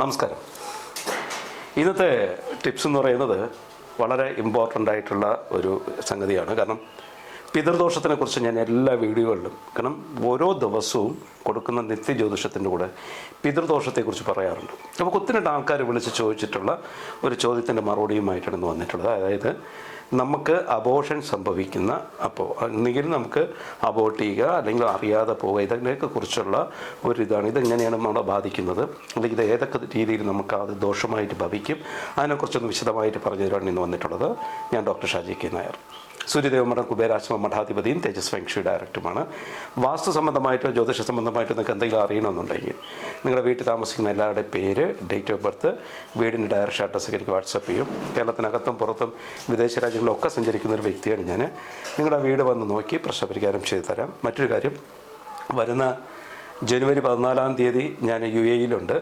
നമസ്കാരം. ഇന്നത്തെ ടിപ്സ് എന്ന് പറയുന്നത് വളരെ ഇമ്പോർട്ടന്റ് ആയിട്ടുള്ള ഒരു സംഗതിയാണ്. കാരണം പിതൃദോഷത്തിനെ കുറിച്ച് ഞാൻ എല്ലാ വീഡിയോകളിലും കാരണം ഓരോ ദിവസവും കൊടുക്കുന്ന നിത്യജ്യോതിഷത്തിന്റെ കൂടെ പിതൃദോഷത്തെക്കുറിച്ച് പറയാറുണ്ട്. അപ്പോൾ ഒത്തിരി ആൾക്കാർ വിളിച്ച് ചോദിച്ചിട്ടുള്ള ഒരു ചോദ്യത്തിന്റെ മറുപടിയുമായിട്ടാണ് ഇന്ന് വന്നിട്ടുള്ളത്. അതായത് നമുക്ക് അബോഷൻ സംഭവിക്കുന്ന അപ്പോൾ ഒന്നുകിൽ നമുക്ക് അബോട്ട് ചെയ്യുക അല്ലെങ്കിൽ അറിയാതെ പോവുക ഇതിനെയൊക്കെ കുറിച്ചുള്ള ഒരു ഇതാണ് ഇതെങ്ങനെയാണ് നമ്മളെ ബാധിക്കുന്നത്? അല്ലെങ്കിൽ ഇത് ഏതൊക്കെ രീതിയിൽ നമുക്ക് അത് ദോഷമായിട്ട് ഭവിക്കും? അതിനെക്കുറിച്ചൊന്ന് വിശദമായിട്ട് പറഞ്ഞു തരുവാണ് ഇന്ന് വന്നിട്ടുള്ളത്. ഞാൻ ഡോക്ടർ ഷാജി കെ നായർ. സൂര്യദേവമഠം കുബേരാശ്രമ മഠാധിപതിയും തേജസ് ഫെങ്ഷി ഡയറക്ടറുമാണ്. വാസ്തു സംബന്ധമായിട്ടോ ജ്യോതിഷ സംബന്ധമായിട്ടോ നിങ്ങൾക്ക് എന്തെങ്കിലും അറിയണമെന്നുണ്ടെങ്കിൽ നിങ്ങളുടെ വീട്ടിൽ താമസിക്കുന്ന എല്ലാവരുടെയും പേര് ഡേറ്റ് ഓഫ് ബർത്ത് വീടിന്റെ ഡയറക്ഷൻ അഡ്രസ്സ് എനിക്ക് വാട്സപ്പ് ചെയ്യും. കേരളത്തിനകത്തും പുറത്തും വിദേശ രാജ്യങ്ങളിലൊക്കെ സഞ്ചരിക്കുന്ന ഒരു വ്യക്തിയാണ് ഞാൻ. നിങ്ങളുടെ വീട് വന്ന് നോക്കി പ്രശ്നപരിഹാരം ചെയ്തു തരാം. മറ്റൊരു കാര്യം വരുന്ന ജനുവരി പതിനാലാം തീയതി ഞാൻ യു എയിലുണ്ട്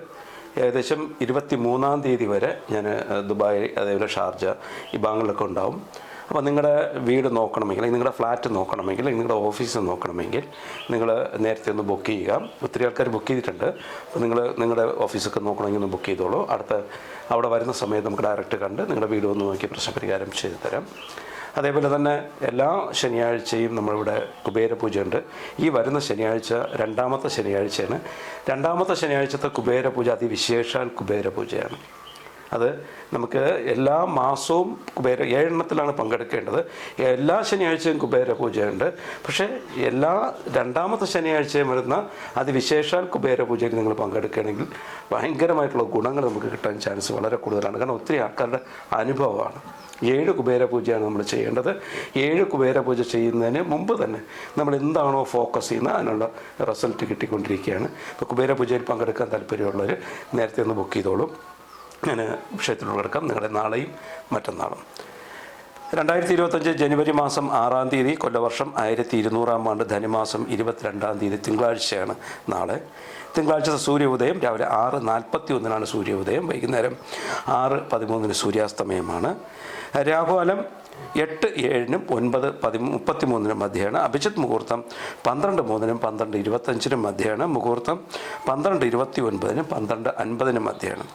ഏകദേശം ഇരുപത്തി മൂന്നാം തീയതി വരെ ഞാൻ ദുബായ് അതേപോലെ ഷാർജ ഈ ബാങ്കളിലൊക്കെ ഉണ്ടാവും. അപ്പോൾ നിങ്ങളുടെ വീട് നോക്കണമെങ്കിൽ അല്ലെങ്കിൽ നിങ്ങളുടെ ഫ്ലാറ്റ് നോക്കണമെങ്കിൽ അല്ലെങ്കിൽ നിങ്ങളുടെ ഓഫീസ് നോക്കണമെങ്കിൽ നിങ്ങൾ നേരത്തെ ഒന്ന് ബുക്ക് ചെയ്യുക. ഒത്തിരി ആൾക്കാർ ബുക്ക് ചെയ്തിട്ടുണ്ട്. അപ്പോൾ നിങ്ങൾ നിങ്ങളുടെ ഓഫീസൊക്കെ നോക്കണമെങ്കിൽ ഒന്ന് ബുക്ക് ചെയ്തോളൂ. അടുത്ത അവിടെ വരുന്ന സമയത്ത് നമുക്ക് ഡയറക്റ്റ് കണ്ട് നിങ്ങളുടെ വീട് ഒന്ന് നോക്കി പ്രശ്നപരിഹാരം ചെയ്തു തരാം. അതേപോലെ തന്നെ എല്ലാ ശനിയാഴ്ചയും നമ്മളിവിടെ കുബേര പൂജയുണ്ട് ഈ വരുന്ന ശനിയാഴ്ച രണ്ടാമത്തെ ശനിയാഴ്ചയാണ്. രണ്ടാമത്തെ ശനിയാഴ്ചത്തെ കുബേര പൂജ അതിവിശേഷാൽ കുബേര പൂജയാണ് അത് നമുക്ക് എല്ലാ മാസവും കുബേര ഏഴെണ്ണത്തിലാണ് പങ്കെടുക്കേണ്ടത്. എല്ലാ ശനിയാഴ്ചയും കുബേര പൂജയുണ്ട്. പക്ഷേ എല്ലാ രണ്ടാമത്തെ ശനിയാഴ്ചയും വരുന്ന അതിവിശേഷാൽ കുബേര പൂജയിൽ നിങ്ങൾ പങ്കെടുക്കുകയാണെങ്കിൽ ഭയങ്കരമായിട്ടുള്ള ഗുണങ്ങൾ നമുക്ക് കിട്ടാൻ ചാൻസ് വളരെ കൂടുതലാണ്. കാരണം ഒത്തിരി ആൾക്കാരുടെ അനുഭവമാണ്. ഏഴ് കുബേര പൂജയാണ് നമ്മൾ ചെയ്യേണ്ടത്. ഏഴ് കുബേര പൂജ ചെയ്യുന്നതിന് മുമ്പ് തന്നെ നമ്മൾ എന്താണോ ഫോക്കസ് ചെയ്യുന്നത് അതിനുള്ള റിസൾട്ട് കിട്ടിക്കൊണ്ടിരിക്കുകയാണ്. ഇപ്പോൾ കുബേര പൂജയിൽ പങ്കെടുക്കാൻ താല്പര്യമുള്ളവർ നേരത്തെ ഒന്ന് ബുക്ക് ചെയ്തോളും. ഞാൻ വിഷയത്തിലൂടെ കിടക്കാം നിങ്ങളുടെ നാളെയും മറ്റന്നാളും. രണ്ടായിരത്തി ഇരുപത്തഞ്ച് ജനുവരി മാസം ആറാം തീയതി കൊല്ലവർഷം ആയിരത്തി ഇരുന്നൂറാം ആണ്ട് ധനുമാസം ഇരുപത്തിരണ്ടാം തീയതി തിങ്കളാഴ്ചയാണ് നാളെ. തിങ്കളാഴ്ചത്തെ സൂര്യോദയം രാവിലെ ആറ് നാൽപ്പത്തി ഒന്നിനാണ് സൂര്യോദയം വൈകുന്നേരം ആറ് പതിമൂന്നിന് സൂര്യാസ്തമയമാണ്. രാഹുകാലം എട്ട് ഏഴിനും ഒൻപത് പതി മുപ്പത്തി മൂന്നിനും മധ്യയാണ്. അഭിജിത് മുഹൂർത്തം പന്ത്രണ്ട് മൂന്നിനും പന്ത്രണ്ട് ഇരുപത്തഞ്ചിനും മധ്യയാണ്. മുഹൂർത്തം പന്ത്രണ്ട് ഇരുപത്തി ഒൻപതിനും പന്ത്രണ്ട് അൻപതിനും മധ്യയാണ്.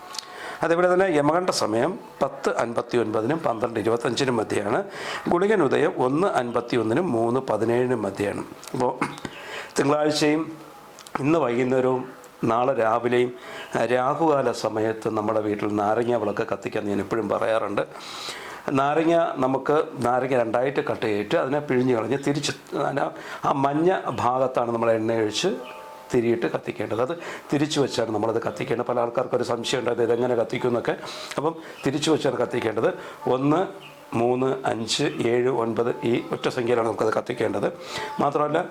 അതേപോലെ തന്നെ യമകണ്ഠ സമയം പത്ത് അൻപത്തി ഒൻപതിനും പന്ത്രണ്ട് ഇരുപത്തഞ്ചിനും മധ്യയാണ് ഗുളികൻ ഉദയം ഒന്ന് അൻപത്തി ഒന്നിനും മൂന്ന് പതിനേഴിനും മധ്യയാണ് അപ്പോൾ തിങ്കളാഴ്ചയും ഇന്ന് വൈകുന്നേരവും നാളെ രാവിലെയും രാഹുകാല സമയത്ത് നമ്മുടെ വീട്ടിൽ നാരങ്ങ വിളക്ക് കത്തിക്കാൻ ഞാൻ എപ്പോഴും പറയാറുണ്ട്. നാരങ്ങ നമുക്ക് നാരങ്ങ രണ്ടായിട്ട് കട്ട് ചെയ്തിട്ട് അതിനെ പിഴിഞ്ഞ് കളഞ്ഞ് തിരിച്ച് ആ മഞ്ഞ ഭാഗത്താണ് നമ്മൾ എണ്ണ ഒഴിച്ച് തിരിയിട്ട് കത്തിക്കേണ്ടത്. അത് തിരിച്ചു വെച്ചാണ് നമ്മളത് കത്തിക്കേണ്ടത്. പല ആൾക്കാർക്കും ഒരു സംശയം ഉണ്ടായത് ഇതെങ്ങനെ കത്തിക്കും എന്നൊക്കെ. അപ്പം തിരിച്ചു വെച്ചാണ് കത്തിക്കേണ്ടത്. ഒന്ന് മൂന്ന് അഞ്ച് ഏഴ് ഒൻപത് ഈ ഒറ്റ സംഖ്യയിലാണ് നമുക്കത് കത്തിക്കേണ്ടത്. മാത്രമല്ല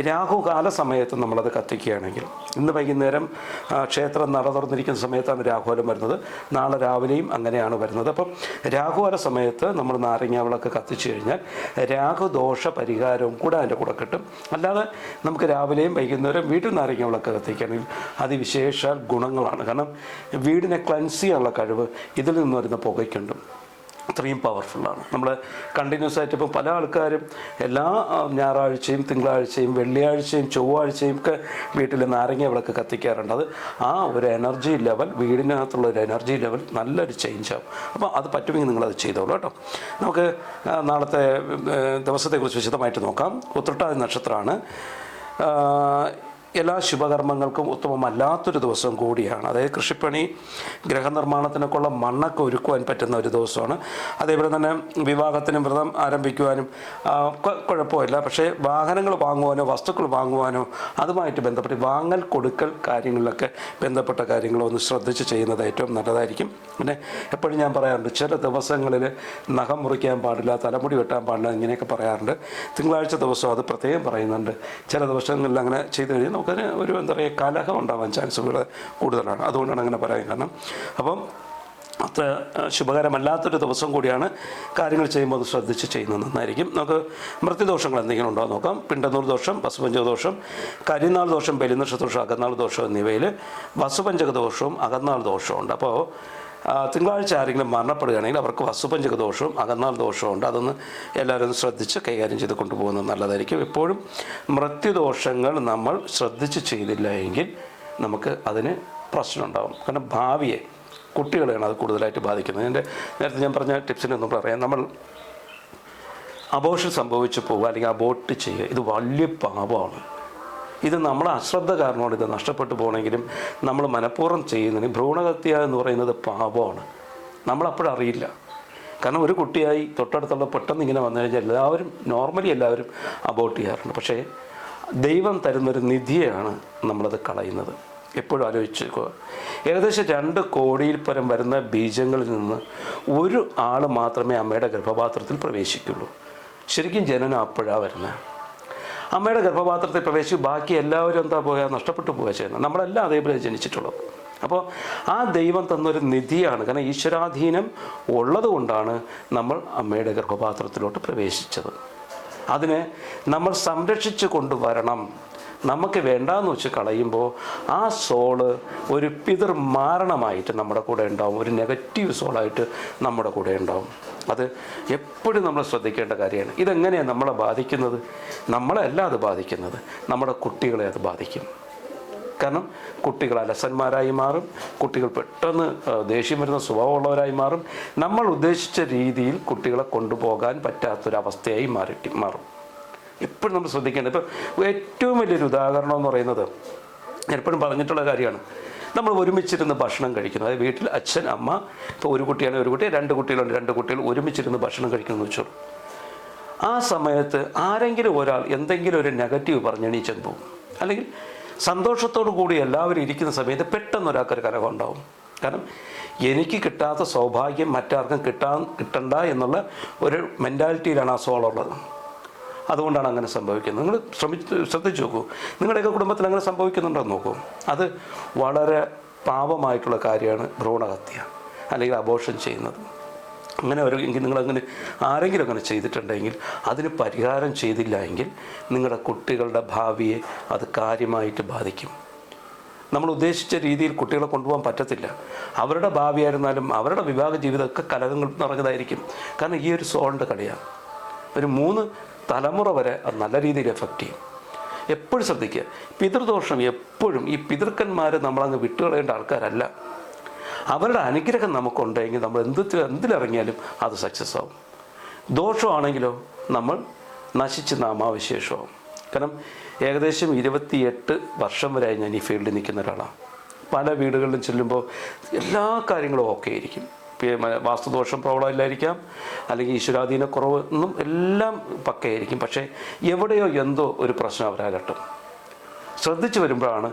രാഹുകാല സമയത്ത് നമ്മളത് കത്തിക്കുകയാണെങ്കിൽ ഇന്ന് വൈകുന്നേരം ക്ഷേത്രം നട തുറന്നിരിക്കുന്ന സമയത്താണ് രാഹുകാലം വരുന്നത്. നാളെ രാവിലെയും അങ്ങനെയാണ് വരുന്നത്. അപ്പം രാഹുകാല സമയത്ത് നമ്മൾ നാരങ്ങാവിളക്ക് കത്തിച്ചു കഴിഞ്ഞാൽ രാഹുദോഷ പരിഹാരവും കൂടെ അതിന്റെ കൂടെ കിട്ടും. അല്ലാതെ നമുക്ക് രാവിലെയും വൈകുന്നേരം വീട്ടിൽ നാരങ്ങാവിളക്ക് കത്തിക്കുകയാണെങ്കിൽ അതിവിശേഷ ഗുണങ്ങളാണ്. കാരണം വീടിനെ ക്ലൻസ് ചെയ്യാനുള്ള കഴിവ് ഇതിൽ നിന്ന് വരുന്ന പുകയ്ക്കുണ്ട്. അത്രയും പവർഫുള്ളാണ്. നമ്മൾ കണ്ടിന്യൂസ് ആയിട്ട് ഇപ്പോൾ പല ആൾക്കാരും എല്ലാ ഞായറാഴ്ചയും തിങ്കളാഴ്ചയും വെള്ളിയാഴ്ചയും ചൊവ്വാഴ്ചയും ഒക്കെ വീട്ടിൽ നാരങ്ങ വിളക്ക് കത്തിക്കാറുണ്ട്. അത് ആ ഒരു എനർജി ലെവൽ വീടിനകത്തുള്ള ഒരു എനർജി ലെവൽ നല്ലൊരു ചേഞ്ച് ആവും. അപ്പോൾ അത് പറ്റുമെങ്കിൽ നിങ്ങളത് ചെയ്തോളൂ കേട്ടോ. നമുക്ക് നാളത്തെ ദിവസത്തെക്കുറിച്ച് വിശദമായിട്ട് നോക്കാം. ഉത്രട്ടാതി നക്ഷത്രമാണ്. എല്ലാ ശുഭകർമ്മങ്ങൾക്കും ഉത്തമമല്ലാത്തൊരു ദിവസം കൂടിയാണ്. അതായത് കൃഷിപ്പണി ഗ്രഹനിർമ്മാണത്തിനൊക്കെയുള്ള മണ്ണൊക്കെ ഒരുക്കുവാൻ പറ്റുന്ന ഒരു ദിവസമാണ്. അതേപോലെ തന്നെ വിവാഹത്തിനും വ്രതം ആരംഭിക്കുവാനും ഒക്കെ കുഴപ്പമില്ല. പക്ഷേ വാഹനങ്ങൾ വാങ്ങുവാനോ വസ്തുക്കൾ വാങ്ങുവാനോ അതുമായിട്ട് ബന്ധപ്പെട്ട് വാങ്ങൽ കൊടുക്കൽ കാര്യങ്ങളിലൊക്കെ ബന്ധപ്പെട്ട കാര്യങ്ങളൊന്ന് ശ്രദ്ധിച്ച് ചെയ്യുന്നത് ഏറ്റവും നല്ലതായിരിക്കും. പിന്നെ എപ്പോഴും ഞാൻ പറയാറുണ്ട് ചില ദിവസങ്ങളിൽ നഖം മുറിക്കാൻ പാടില്ല തലമുടി വെട്ടാൻ പാടില്ല ഇങ്ങനെയൊക്കെ പറയാറുണ്ട്. തിങ്കളാഴ്ച ദിവസം അത് പ്രത്യേകം പറയുന്നുണ്ട്. ചില ദിവസങ്ങളിൽ അങ്ങനെ ചെയ്തു കഴിഞ്ഞാൽ നമുക്കതിന് ഒരു എന്താ പറയുക കലഹം ഉണ്ടാവാൻ ചാൻസ് കൂടുതലാണ്. അതുകൊണ്ടാണ് അങ്ങനെ പറയാൻ കാരണം. അപ്പം അത്ര ശുഭകരമല്ലാത്തൊരു ദിവസം കൂടിയാണ് കാര്യങ്ങൾ ചെയ്യുമ്പോൾ അത് ശ്രദ്ധിച്ച് ചെയ്യുന്നത്. നന്നായിരിക്കും. നമുക്ക് മൃത്യുദോഷങ്ങൾ എന്തെങ്കിലും ഉണ്ടോ നോക്കാം. പിണ്ടന്നൂർ ദോഷം വസുപഞ്ചക ദോഷം കരിനാൾ ദോഷം ബലിനക്ഷ ദോഷം അകന്നാൾ ദോഷം എന്നിവയിൽ വസുപഞ്ചക ദോഷവും അകന്നാൾ ദോഷവും ഉണ്ട്. അപ്പോൾ തിങ്കളാഴ്ച ആരെങ്കിലും മരണപ്പെടുകയാണെങ്കിൽ അവർക്ക് വസുപഞ്ചക ദോഷവും അകന്നാൾ ദോഷവും ഉണ്ട്. അതൊന്ന് എല്ലാവരും ശ്രദ്ധിച്ച് കൈകാര്യം ചെയ്ത് കൊണ്ടുപോകുന്നത് നല്ലതായിരിക്കും. എപ്പോഴും മൃത്യുദോഷങ്ങൾ നമ്മൾ ശ്രദ്ധിച്ച് ചെയ്തില്ല എങ്കിൽ നമുക്ക് അതിന് പ്രശ്നം ഉണ്ടാകും കാരണം ഭാവിയെ കുട്ടികളെയാണ് അത് കൂടുതലായിട്ട് ബാധിക്കുന്നത്. എന്റെ നേരത്തെ ഞാൻ പറഞ്ഞ ടിപ്സിനൊന്നും പറയാം. നമ്മൾ അബോഷൻ സംഭവിച്ചു പോവുക അല്ലെങ്കിൽ അബോട്ട് ചെയ്യുക ഇത് വലിയ പാപമാണ്. ഇത് നമ്മൾ അശ്രദ്ധ കാരണമാണ് ഇത് നഷ്ടപ്പെട്ടു പോകണമെങ്കിലും നമ്മൾ മനഃപൂർവം ചെയ്യുന്നതിന് ഭ്രൂണഹത്യ എന്ന് പറയുന്നത് പാപമാണ്. നമ്മളപ്പോഴറിയില്ല. കാരണം ഒരു കുട്ടിയായി തൊട്ടടുത്തുള്ള പെട്ടെന്ന് ഇങ്ങനെ വന്നു കഴിഞ്ഞാൽ എല്ലാവരും നോർമലി എല്ലാവരും അബോട്ട് ചെയ്യാറുണ്ട്. പക്ഷേ ദൈവം തരുന്നൊരു നിധിയാണ് നമ്മളത് കളയുന്നത്. എപ്പോഴും ആലോചിച്ചേക്കുക. ഏകദേശം രണ്ട് കോടിയിൽ പരം വരുന്ന ബീജങ്ങളിൽ നിന്ന് ഒരു ആൾ മാത്രമേ അമ്മയുടെ ഗർഭപാത്രത്തിൽ പ്രവേശിക്കുള്ളൂ. ശരിക്കും ജനനം അപ്പോഴാണ് വരുന്നത്. അമ്മയുടെ ഗർഭപാത്രത്തിൽ പ്രവേശിച്ച് ബാക്കി എല്ലാവരും എന്താ പോയാൽ നഷ്ടപ്പെട്ടു പോവുക ചെയ്യുന്നത്. നമ്മളെല്ലാം അതേപോലെ ജനിച്ചിട്ടുള്ളത് അപ്പോൾ ആ ദൈവം തന്നൊരു നിധിയാണ്. കാരണം ഈശ്വരാധീനം ഉള്ളതുകൊണ്ടാണ് നമ്മൾ അമ്മയുടെ ഗർഭപാത്രത്തിലോട്ട് പ്രവേശിച്ചത്. അതിനെ നമ്മൾ സംരക്ഷിച്ചു കൊണ്ടുവരണം. നമുക്ക് വേണ്ടാന്ന് വെച്ച് കളയുമ്പോൾ ആ സോൾ ഒരു പിതൃ മാരണമായിട്ട് നമ്മുടെ കൂടെ ഉണ്ടാവും. ഒരു നെഗറ്റീവ് സോളായിട്ട് നമ്മുടെ കൂടെ ഉണ്ടാവും. അത് എപ്പോഴും നമ്മൾ ശ്രദ്ധിക്കേണ്ട കാര്യമാണ്. ഇതെങ്ങനെയാണ് നമ്മളെ ബാധിക്കുന്നത്? നമ്മളല്ല അത് ബാധിക്കുന്നത്. നമ്മുടെ കുട്ടികളെ അത് ബാധിക്കും. കാരണം കുട്ടികൾ അലസന്മാരായി മാറും. കുട്ടികൾ പെട്ടെന്ന് ദേഷ്യം വരുന്ന സ്വഭാവമുള്ളവരായി മാറും. നമ്മൾ ഉദ്ദേശിച്ച രീതിയിൽ കുട്ടികളെ കൊണ്ടുപോകാൻ പറ്റാത്തൊരവസ്ഥയായി മാറി മാറും. എപ്പോഴും നമ്മൾ ശ്രദ്ധിക്കേണ്ടത്. ഇപ്പോൾ ഏറ്റവും വലിയൊരു ഉദാഹരണം എന്ന് പറയുന്നത് എപ്പോഴും പറഞ്ഞിട്ടുള്ള കാര്യമാണ്. നമ്മൾ ഒരുമിച്ചിരുന്ന് ഭക്ഷണം കഴിക്കുന്നു. അതായത് വീട്ടിൽ അച്ഛൻ അമ്മ ഇപ്പോൾ ഒരു കുട്ടിയാണ് ഒരു കുട്ടി രണ്ട് കുട്ടികളുണ്ട് രണ്ട് കുട്ടികൾ ഒരുമിച്ചിരുന്ന് ഭക്ഷണം കഴിക്കുന്നു വെച്ചോളൂ. ആ സമയത്ത് ആരെങ്കിലും ഒരാൾ എന്തെങ്കിലും ഒരു നെഗറ്റീവ് പറഞ്ഞ് എണീച്ചെന്ന് പോകും? അല്ലെങ്കിൽ സന്തോഷത്തോടു കൂടി എല്ലാവരും ഇരിക്കുന്ന സമയത്ത് പെട്ടെന്ന് ഒരാൾക്കൊരു കലഹം ഉണ്ടാവും. കാരണം എനിക്ക് കിട്ടാത്ത സൗഭാഗ്യം മറ്റാർക്കും കിട്ടാൻ കിട്ടണ്ട എന്നുള്ള ഒരു മെന്റാലിറ്റിയിലാണ് ആ സോളുള്ളത് അതുകൊണ്ടാണ് അങ്ങനെ സംഭവിക്കുന്നത്. നിങ്ങൾ ശ്രമിച്ച് ശ്രദ്ധിച്ച് നോക്കൂ. നിങ്ങളുടെയൊക്കെ കുടുംബത്തിൽ അങ്ങനെ സംഭവിക്കുന്നുണ്ടോ നോക്കൂ. അത് വളരെ പാപമായിട്ടുള്ള കാര്യമാണ് ഭ്രൂണഹത്യ അല്ലെങ്കിൽ അബോഷൻ ചെയ്യുന്നത്. അങ്ങനെ ഒരു എങ്കിൽ നിങ്ങളങ്ങനെ ആരെങ്കിലും അങ്ങനെ ചെയ്തിട്ടുണ്ടെങ്കിൽ അതിന് പരിഹാരം ചെയ്തില്ല എങ്കിൽ നിങ്ങളുടെ കുട്ടികളുടെ ഭാവിയെ അത് കാര്യമായിട്ട് ബാധിക്കും. നമ്മൾ ഉദ്ദേശിച്ച രീതിയിൽ കുട്ടികളെ കൊണ്ടുപോകാൻ പറ്റത്തില്ല. അവരുടെ ഭാവിയായിരുന്നാലും അവരുടെ വിവാഹ ജീവിതമൊക്കെ കലകങ്ങൾ നിറഞ്ഞതായിരിക്കും. കാരണം ഈ ഒരു സോളിന്റെ കളിയാണ്. ഒരു മൂന്ന് തലമുറ വരെ അത് നല്ല രീതിയിൽ എഫക്റ്റ് ചെയ്യും. എപ്പോഴും ശ്രദ്ധിക്കുക. പിതൃദോഷം എപ്പോഴും ഈ പിതൃക്കന്മാർ നമ്മളങ്ങ് വിട്ടുകളയേണ്ട ആൾക്കാരല്ല. അവരുടെ അനുഗ്രഹം നമുക്കുണ്ടെങ്കിൽ നമ്മൾ എന്ത് എന്തിലിറങ്ങിയാലും അത് സക്സസ് ആവും. ദോഷമാണെങ്കിലോ നമ്മൾ നശിച്ച് നാമാവശേഷമാവും കാരണം ഏകദേശം ഇരുപത്തിയെട്ട് വർഷം വരെയായി ഞാൻ ഈ ഫീൽഡിൽ നിൽക്കുന്ന ഒരാളാണ്. പല വീടുകളിലും ചെല്ലുമ്പോൾ എല്ലാ കാര്യങ്ങളും ഓക്കെ ആയിരിക്കും. വാസ്തുദോഷം പ്രോബ്ലം ഇല്ലായിരിക്കാം അല്ലെങ്കിൽ ഈശ്വരാധീന കുറവ് എന്നും എല്ലാം പക്കയായിരിക്കും. പക്ഷേ എവിടെയോ എന്തോ ഒരു പ്രശ്നം അവരകട്ടും. ശ്രദ്ധിച്ചു വരുമ്പോഴാണ്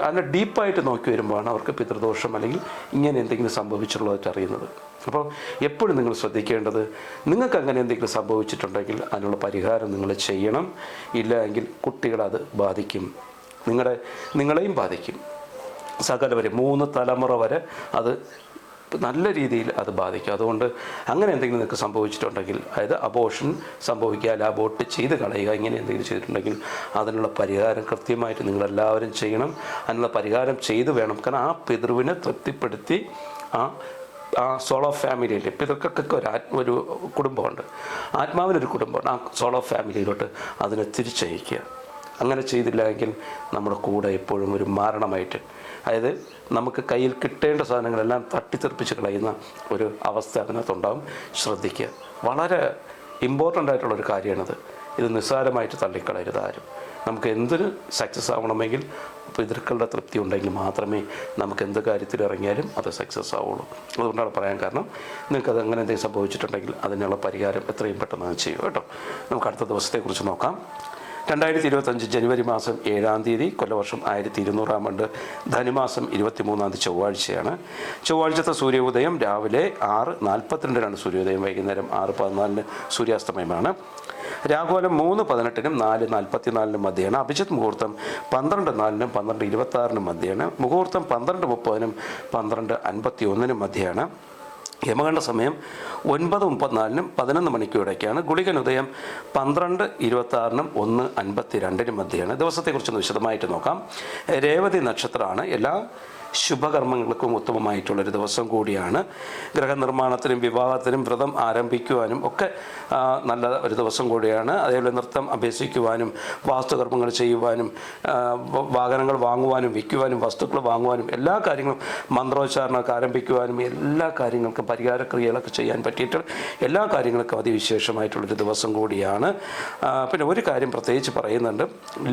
അതിനെ ഡീപ്പായിട്ട് നോക്കി വരുമ്പോഴാണ് അവർക്ക് പിതൃദോഷം അല്ലെങ്കിൽ ഇങ്ങനെ എന്തെങ്കിലും സംഭവിച്ചിട്ടുള്ളതായിട്ട് അറിയുന്നത്. അപ്പോൾ എപ്പോഴും നിങ്ങൾ ശ്രദ്ധിക്കേണ്ടത് നിങ്ങൾക്ക് അങ്ങനെ എന്തെങ്കിലും സംഭവിച്ചിട്ടുണ്ടെങ്കിൽ അതിനുള്ള പരിഹാരം നിങ്ങൾ ചെയ്യണം. ഇല്ല എങ്കിൽ കുട്ടികളത് ബാധിക്കും. നിങ്ങളുടെ നിങ്ങളെയും ബാധിക്കും. സകലവരെ മൂന്ന് തലമുറ വരെ അത് നല്ല രീതിയിൽ അത് ബാധിക്കും. അതുകൊണ്ട് അങ്ങനെ എന്തെങ്കിലും നിങ്ങൾക്ക് സംഭവിച്ചിട്ടുണ്ടെങ്കിൽ അതായത് അബോഷൻ സംഭവിക്കുക അല്ല അബോട്ട് ചെയ്ത് കളയുക ഇങ്ങനെ എന്തെങ്കിലും ചെയ്തിട്ടുണ്ടെങ്കിൽ അതിനുള്ള പരിഹാരം കൃത്യമായിട്ട് നിങ്ങളെല്ലാവരും ചെയ്യണം. അതിനുള്ള പരിഹാരം ചെയ്തു വേണം. കാരണം ആ പിതൃവിനെ തൃപ്തിപ്പെടുത്തി ആ ആ സോളോ ഫാമിലിയിൽ പിതൃക്കൊക്കെ ഒരു ആത്മ ഒരു കുടുംബമുണ്ട്. ആത്മാവിനൊരു കുടുംബമുണ്ട്. ആ സോളോ ഫാമിലിയിലോട്ട് അതിനെ തിരിച്ചയക്കുക. അങ്ങനെ ചെയ്തില്ല എങ്കിൽ നമ്മുടെ കൂടെ എപ്പോഴും ഒരു മാരണമായിട്ട്. അതായത് നമുക്ക് കയ്യിൽ കിട്ടേണ്ട സാധനങ്ങളെല്ലാം തട്ടിത്തെറിപ്പിച്ച് കളയുന്ന ഒരു അവസ്ഥ അതിനകത്തുണ്ടാവും. ശ്രദ്ധിക്കുക. വളരെ ഇമ്പോർട്ടന്റ് ആയിട്ടുള്ള ഒരു കാര്യമാണിത്. ഇത് നിസ്സാരമായിട്ട് തള്ളിക്കളയരുത് ആരും. നമുക്ക് എന്തിന് സക്സസ് ആവണമെങ്കിൽ പിതൃക്കളുടെ തൃപ്തി ഉണ്ടെങ്കിൽ മാത്രമേ നമുക്ക് എന്ത് കാര്യത്തിൽ ഇറങ്ങിയാലും അത് സക്സസ് ആവുള്ളൂ. അതുകൊണ്ടാണ് പറയാൻ കാരണം നിങ്ങൾക്കത് അങ്ങനെ എന്തെങ്കിലും സംഭവിച്ചിട്ടുണ്ടെങ്കിൽ അതിനുള്ള പരിഹാരം എത്രയും പെട്ടെന്ന് അത് ചെയ്യും കേട്ടോ. നമുക്ക് അടുത്ത ദിവസത്തെക്കുറിച്ച് നോക്കാം. രണ്ടായിരത്തി ഇരുപത്തഞ്ച് ജനുവരി മാസം ഏഴാം തീയതി കൊല്ലവർഷം ആയിരത്തി ഇരുന്നൂറാം ആണ്ട് ധനുമാസം ഇരുപത്തിമൂന്നാം തീയതി ചൊവ്വാഴ്ചയാണ്. ചൊവ്വാഴ്ചത്തെ സൂര്യോദയം രാവിലെ ആറ് നാൽപ്പത്തിരണ്ടിനാണ് സൂര്യോദയം വൈകുന്നേരം ആറ് പതിനാലിന് സൂര്യാസ്തമയമാണ്. രാഘോലം മൂന്ന് പതിനെട്ടിനും നാല് നാൽപ്പത്തിനാലിനും മധ്യയാണ്. അഭിജിത് മുഹൂർത്തം പന്ത്രണ്ട് നാലിനും പന്ത്രണ്ട് ഇരുപത്തി ആറിനും മധ്യയാണ്. മുഹൂർത്തം പന്ത്രണ്ട് മുപ്പതിനും പന്ത്രണ്ട് അൻപത്തി ഒന്നിനും മധ്യയാണ്. യമകണ്ഠ സമയം ഒൻപത് മുപ്പത്തിനാലിനും പതിനൊന്ന് മണിക്കും ഇടയ്ക്കാണ്. ഗുളികൻ ഉദയം പന്ത്രണ്ട് ഇരുപത്തി ആറിനും ഒന്ന് അൻപത്തി രണ്ടിനും മധ്യയാണ്. ദിവസത്തെക്കുറിച്ചൊന്ന് വിശദമായിട്ട് നോക്കാം. രേവതി നക്ഷത്രമാണ്. എല്ലാ ശുഭകർമ്മങ്ങൾക്കും ഉത്തമമായിട്ടുള്ളൊരു ദിവസം കൂടിയാണ്. ഗ്രഹനിർമ്മാണത്തിനും വിവാഹത്തിനും വ്രതം ആരംഭിക്കുവാനും ഒക്കെ നല്ല ഒരു ദിവസം കൂടിയാണ്. അതേപോലെ നൃത്തം അഭ്യസിക്കുവാനും വാസ്തുകർമ്മങ്ങൾ ചെയ്യുവാനും വാഹനങ്ങൾ വാങ്ങുവാനും വിൽക്കുവാനും വസ്തുക്കൾ വാങ്ങുവാനും എല്ലാ കാര്യങ്ങളും മന്ത്രോച്ചാരണമൊക്കെ ആരംഭിക്കുവാനും എല്ലാ കാര്യങ്ങൾക്കും പരിഹാരക്രിയകളൊക്കെ ചെയ്യാൻ പറ്റിയിട്ട് എല്ലാ കാര്യങ്ങൾക്കും അതിവിശേഷമായിട്ടുള്ളൊരു ദിവസം കൂടിയാണ്. പിന്നെ ഒരു കാര്യം പ്രത്യേകിച്ച് പറയുന്നുണ്ട്.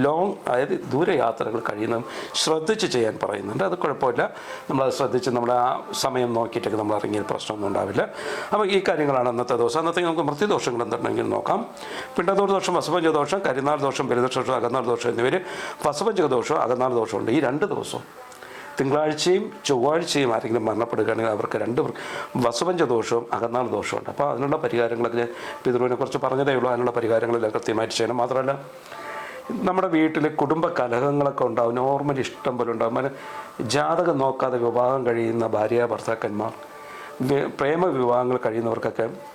ലോങ് അതായത് ദൂരയാത്രകൾ കഴിയുന്നതും ശ്രദ്ധിച്ച് ചെയ്യാൻ പറയുന്നുണ്ട്. അത് കുഴപ്പമില്ല. നമ്മളത് ശ്രദ്ധിച്ച് നമ്മുടെ ആ സമയം നോക്കിയിട്ടൊക്കെ നമ്മൾ ഇറങ്ങിയ പ്രശ്നമൊന്നും ഉണ്ടാവില്ല. അപ്പോൾ ഈ കാര്യങ്ങളാണ് അന്നത്തെ ദിവസം. അന്നത്തെ നമുക്ക് മൃത്യുദോഷങ്ങൾ എന്തുണ്ടെങ്കിൽ നോക്കാം. പിണ്ടതൂർ ദോഷം വസപഞ്ച ദോഷം കരിനാൾ ദോഷം പെരുദോഷം അകന്നാൾ ദോഷം എന്നിവർ വസപഞ്ചക ദോഷം അകന്നാൾ ദോഷമുണ്ട് ഈ രണ്ട് ദിവസവും തിങ്കളാഴ്ചയും ചൊവ്വാഴ്ചയും ആരെങ്കിലും മരണപ്പെടുകയാണെങ്കിൽ അവർക്ക് രണ്ട് വസുപഞ്ച ദോഷവും അകന്നാൾ ദോഷമുണ്ട് അപ്പോൾ അതിനുള്ള പരിഹാരങ്ങളൊക്കെ ഞാൻ പിതൃവിനെ കുറിച്ച് പറഞ്ഞതേ ഉള്ളൂ. അതിനുള്ള പരിഹാരങ്ങളെല്ലാം കൃത്യമായിട്ട് ചെയ്യണം. മാത്രമല്ല നമ്മുടെ വീട്ടിൽ കുടുംബ കലഹങ്ങളൊക്കെ ഉണ്ടാവും. നോർമൽ ഇഷ്ടം പോലെ ഉണ്ടാവും. ജാതകം നോക്കാതെ വിവാഹം കഴിയുന്ന ഭാര്യ ഭർത്താക്കന്മാർ പ്രേമ വിവാഹങ്ങൾ കഴിയുന്നവർക്കൊക്കെ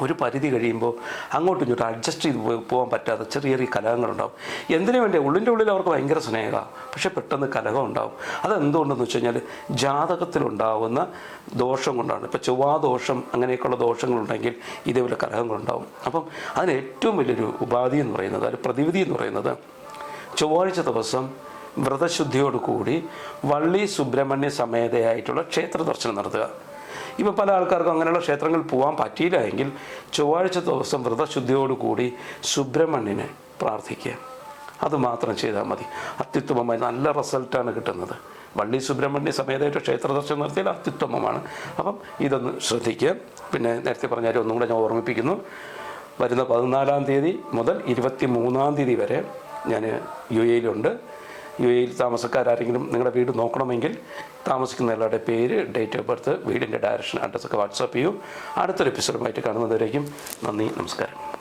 ഒരു പരിധി കഴിയുമ്പോൾ അങ്ങോട്ടും ഇങ്ങോട്ടും അഡ്ജസ്റ്റ് ചെയ്ത് പോകാൻ പറ്റാത്ത ചെറിയ ചെറിയ കലഹങ്ങളുണ്ടാവും. എന്തിനു വേണ്ടി? ഉള്ളിന്റെ ഉള്ളിൽ അവർക്ക് ഭയങ്കര സ്നേഹമാണ് പക്ഷെ പെട്ടെന്ന് കലഹം ഉണ്ടാവും. അതെന്തുകൊണ്ടെന്ന് വെച്ച് കഴിഞ്ഞാൽ ജാതകത്തിലുണ്ടാവുന്ന ദോഷം കൊണ്ടാണ്. ഇപ്പോൾ ചൊവ്വാദോഷം അങ്ങനെയൊക്കെയുള്ള ദോഷങ്ങളുണ്ടെങ്കിൽ ഇതേപോലെ കലഹങ്ങളുണ്ടാവും. അപ്പം അതിന് ഏറ്റവും വലിയൊരു ഉപാധി എന്ന് പറയുന്നത് ഒരു പ്രതിവിധി എന്ന് പറയുന്നത് ചൊവ്വാഴ്ച ദിവസം വ്രതശുദ്ധിയോടുകൂടി വള്ളി സുബ്രഹ്മണ്യ സമേതയായിട്ടുള്ള ക്ഷേത്ര ദർശനം നടത്തുക. ഇപ്പോൾ പല ആൾക്കാർക്കും അങ്ങനെയുള്ള ക്ഷേത്രങ്ങളിൽ പോകാൻ പറ്റിയില്ല എങ്കിൽ ചൊവ്വാഴ്ച ദിവസം വ്രതശുദ്ധിയോടുകൂടി സുബ്രഹ്മണ്യനെ പ്രാർത്ഥിക്കുക. അത് മാത്രം ചെയ്താൽ മതി. അത്യുത്തമമായി നല്ല റിസൾട്ടാണ് കിട്ടുന്നത്. വള്ളി സുബ്രഹ്മണ്യ സമേതമായിട്ട് ക്ഷേത്ര ദർശനം നടത്തിയാൽ അത്യുത്തമമാണ്. അപ്പം ഇതൊന്ന് ശ്രദ്ധിക്കുക. പിന്നെ നേരത്തെ പറഞ്ഞാൽ ഒന്നും കൂടെ ഞാൻ ഓർമ്മിപ്പിക്കുന്നു. വരുന്ന പതിനാലാം തീയതി മുതൽ ഇരുപത്തി മൂന്നാം തീയതി വരെ ഞാൻ യു എയിലുണ്ട്. യു എയിൽ താമസക്കാരെങ്കിലും നിങ്ങളുടെ വീട് നോക്കണമെങ്കിൽ താമസിക്കുന്ന എല്ലാവരുടെ പേര് ഡേറ്റ് ഓഫ് ബർത്ത് വീടിന്റെ ഡയറക്ഷൻ അഡ്രസ്സൊക്കെ വാട്സാപ്പ് ചെയ്യൂ. അടുത്തൊരു എപ്പിസോഡുമായിട്ട് കാണുന്നതുവരേക്കും നന്ദി നമസ്കാരം.